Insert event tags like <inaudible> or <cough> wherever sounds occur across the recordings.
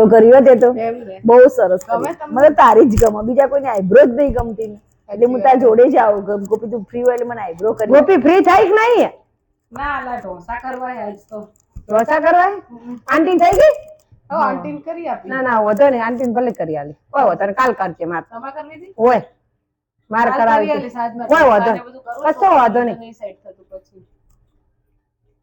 Eyebrow કર્યો તે તો. બહુ સરસ ગમે મને તારી જ ગમે. બીજા કોઈને આઈબ્રો જ નહીં ગમતી. એટલે હું તાર જોડે જ આવું ગમ. ગોપી તું ફ્રી હોય એટલે મને આઈબ્રો કરી ગોપી ફ્રી થાય કે નહીં? ના ના ઢોસા કરવા આજ તો. ઢોસા કરવા આંટી થઈ ગઈ? આંટીને કરી આપી. ના ના વધો નહીં. આંટી ભલે કરી આલી. ઓય વધો કાલ કરજે માર. તમારે કરવી હતી હોય માર કરાવી મારે. વાંધો કશો વાંધો નહીં.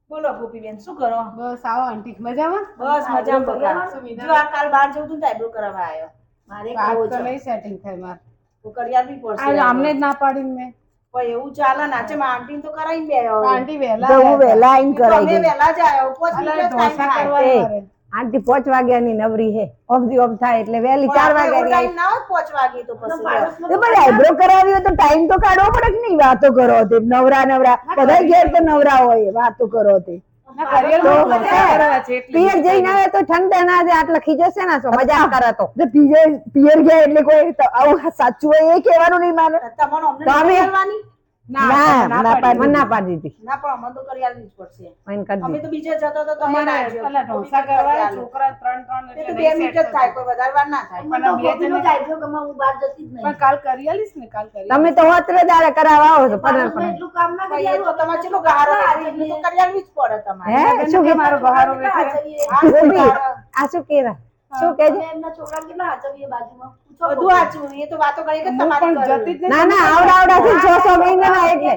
નહીં ગોપી બેન બોલો ગોપીબેન શું કરો? બસ આવો આંટી. મજામાં? બસ મજામાં? જો આ કાલ બહાર જવું હતું ને તો આઈબ્રો કરાવવા આવ્યો મારે કાલ તો નહીં સેટિંગ થાય માર. તો કરી આપવી પડશે આજ આમને જ ના પાડીને મેં. પણ એવું ચાલે નાચે માં આંટી તો કરાવીને બે આંટી વહેલા હું વહેલા આવીને કરાવી દઉં. વહેલા જ આવ્યો પાંચ મિનિટ થાય. એ. પાંચ વાગ્યાની નવરી હે. ઓફ ધી ઓફ થાય એટલે વહેલી ચાર આપણે વાગ્યા time ના પાંચ વાગે તો પછી પણ આઈબ્રો કરાવી હોય તો ટાઈમ તો કાઢવો પડે કે નહીં? વાતો કરો તે. નવરા નવરા. બધા ઘેર તો નવરા હોય વાતો કરો તે. પિયર જઈને આવે તો ઠંડા ના આટલા ખીજશે ના છો મજા કરે તો. પિયર ગયા એટલે કોઈ આવું સાચું હોય એ કહેવાનું નહીં મારે તમને અમને તો નથી અમે- કરવાની? ના, ના, ના ના પાડી. ના પાડી દીધી. ના પણ અમને તો કરી જ પડશે. એને કરી અમે તો બીજે જતો તો તમે ઢોસા તો બીજે કરવા છોકરા ત્રણ ત્રણ એટલે બે મિનિટ જ થાય કોઈ વધારે ના થાય. પણ આ બે જણે- આઈબ્રો કમાવા હું બહાર જતી જ નહીં. પણ કાલ કરી ને કાલ કરી તમે તો હોતરે દાડે કરાવવા આવો છો પંદર પણ એટલું કામ ના પણ એ તો તમારે ચેટલો ગહારો એટલે તો કરી જ પડે તમારે. હે શું કે મારો બેઠો ગહારો. આ શું કેરા શું કેજે તમે એમના છોકરા કેટલા હાચવીએ બાજુમાં? બધું વાંચવું એ તો વાતો કરી કે તમારી જતી ના ના આવડા આવડા છ એટલે.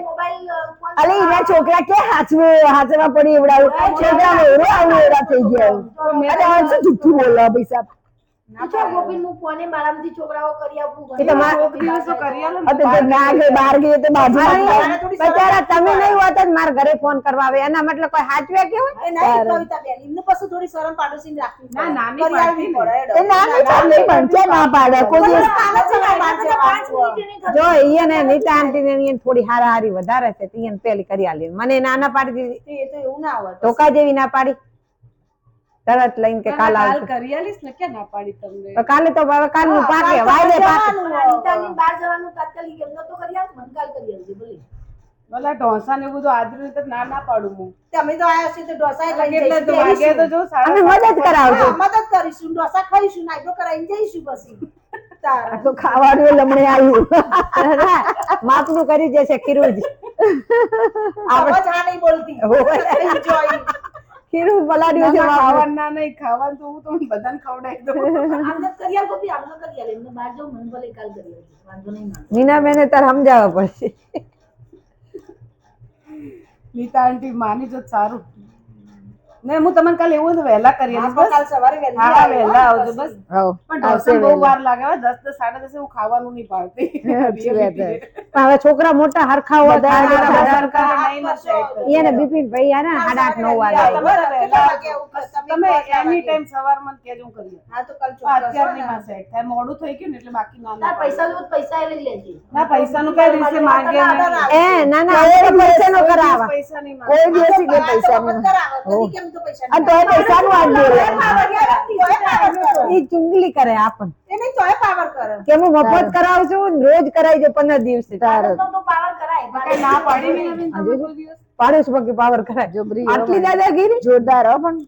એના છોકરા કે હાચવે હાચવા પડી એવડાવું છોકરા એવડો આવડો એવડા થઈ ગયા. અરે આ શું જુઠ્ઠું બોલો પૈસા પૂછો માર- કોક દિવસ તો કરી આલે ને. અતે તો ના ગઈ બહાર ગઈ તો બાજુમાં બચારા તમે નહીં હોત મારા ઘરે ફોન કરવા આવે એના મતલબ કોઈ હાચવે કે નાની નાની જ એને નીતા આંટી ને થોડી હારા હારી વધારે છે પેલી કરી આલી. મને ના ના પાડી દીધી. એ તો એવું ના હોય ધોકા જેવી ના પાડી. તરત લઈને કે કાલ કાલ આવજો. કરી આલીશ ને ક્યાં ના પાડી તમને? તો કાલે તો હવે કાલનું પાકે વાયદે પાકે. અનિતાની બહાર જવાનું તાત્કાલિક એમનો તો કરી આવ મને કાલ કરી આપજે ભલે. ભલા ઢોસા ને બધું આદરું રીતે ના ના પાડું હું. તમે તો આયા છે તો ઢોસાએ લઈ કેટલા તો વાગે તો જો અમે મદદ કરાવજો. મદદ કરીશું ઢોસા ખાઈશું નાઈટો કરાવીને જઈશું પછી. <laughs> તારા તો ખાવાનું લમણે આવ્યું <laughs> માપનું કરી જશે ખીરુજ. <laughs> આવાજ હા નહીં બોલતી. Enjoy. ખીરું પલાડ્યું છે. ખાવાનું ના નહીં ખાવાનું તો હું તમને બધાને ખવડાવી દઉં. <laughs> આમને કરી આપ ગોપી આમને કરી આપો એમને બહાર જાઉં મને ભલે કાલ કરી આપો વાંધો નહીં મારે મીનાબેને તાર સમજાવવા પડશે. નીતા આંટી માની જો સારું. ને હું તમને કાલે એવું ને વહેલા કરી કાલ સવારે વહેલી વહેલા આવજો બસ. પણ ઢોસા બહુ વાર લાગે હો. દસ દસ સાડા દસે હું ખાવાનું નહીં પાડતી. <laughs> હવે છોકરા મોટા હરખા હોય ને. બિપિન ભાઈ આ ને સાડા આઠ નવ વાગે? તમે એની? ટાઈમ સવારમાં કેજો કરી હા તો કાલ ચોક્કસ અત્યાર હો નહીં ને. માં સેટ થાય મોડું થઈ ગયું ને એટલે બાકી ના ના ના પૈસા જો પૈસા એ લઈ લેજે. ના પૈસાનું કઈ દિવસે માંગે એ ના ના હવે પૈસા નો કરાવા. પૈસા કોઈ દિવસ કરાવે, કદી કેમ તો પૈસાનું આજ બોલે. એ ચુંગલી કરે. આપણ. એને તોય પાવર કરે. કે હું મફત કરાવું છું રોજ કરાવી દઉં પંદર દિવસે. તારે તો પાવર કરાય. ના પાડી દિવસ. પાડોશ બાકી પાવર કરાય. જબરી આટલી દાદાગીરી? જોરદાર હો પણ.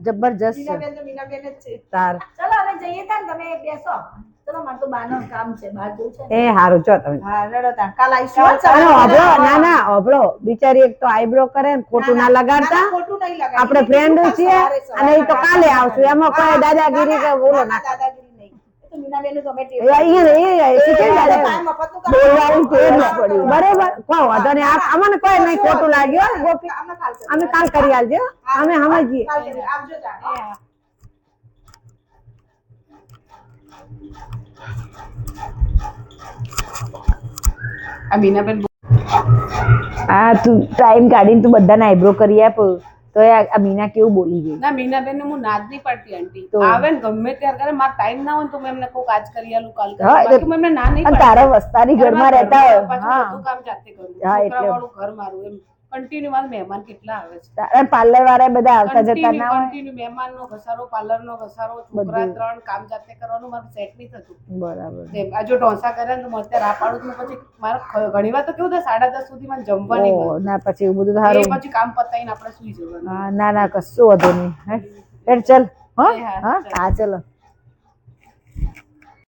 જબરજસ્ત છે. મીનાબેન તો મીનાબેન જ છે. તાર. ચલો હવે જઈએ તા તમે બેસો. છે છે. એ હારું ચો તમે ના ના અભળો બિચારી એક તો આઈબ્રો કરે ને ખોટું ના લગાડતા. આપણે ફ્રેન્ડ છીએ. અને એ તો કાલે આવશું એમાં કોઈ દાદાગીરી કે બોલો ના, અમે કાલ કરી આલજો અમે સમજીએ કાલ કરીએ. આવજો તાણ. આ હા તું ટાઈમ કાઢીને તું બધાને આઈબ્રો કરી આપ. તો આ મીના કેવું બોલી ગઈ? ના મીનાબેન ને હું નાદ નહીં પાડતી આંટી તો? આવે ને ગમે ત્યારે કરે મારે ટાઈમ ના હોય તો મેં એમને કોઈ કાજ કરી આલું કાલ કરી. બાકી એમને ના નહીં તારા વસ્તારી ઘરમાં રહેતા હોય. હા. બધું કામ જાતે કરું. હા, એટલે- છોકરાવાળું ઘર મારું એમ. કન્ટિન્યુ મારા મહેમાન કેટલા આવે છે? તારા પાર્લર વાળા બધા આવતા જતા ના હોય. કન્ટિન્યુ મહેમાનનો ઘસારો પાર્લરનો ઘસારો છોકરા ત્રણ કામ જાતે કરવાનું મારું સેટ નહીં થતું. બરાબર. આ જો ઢોસા કરે ને તો હું અત્યારે આ પાડું છું પછી મારે ઘણી વાર તો કેવું થાય સાડા દસ સુધી મને જમવાની ના પછી એવું બધું સારું. પછી કામ પતાવીને આપણે સુઈ જવાનું. ના ના કશું વધુ નહીં. હે? ચલ. હા. હા ચલો.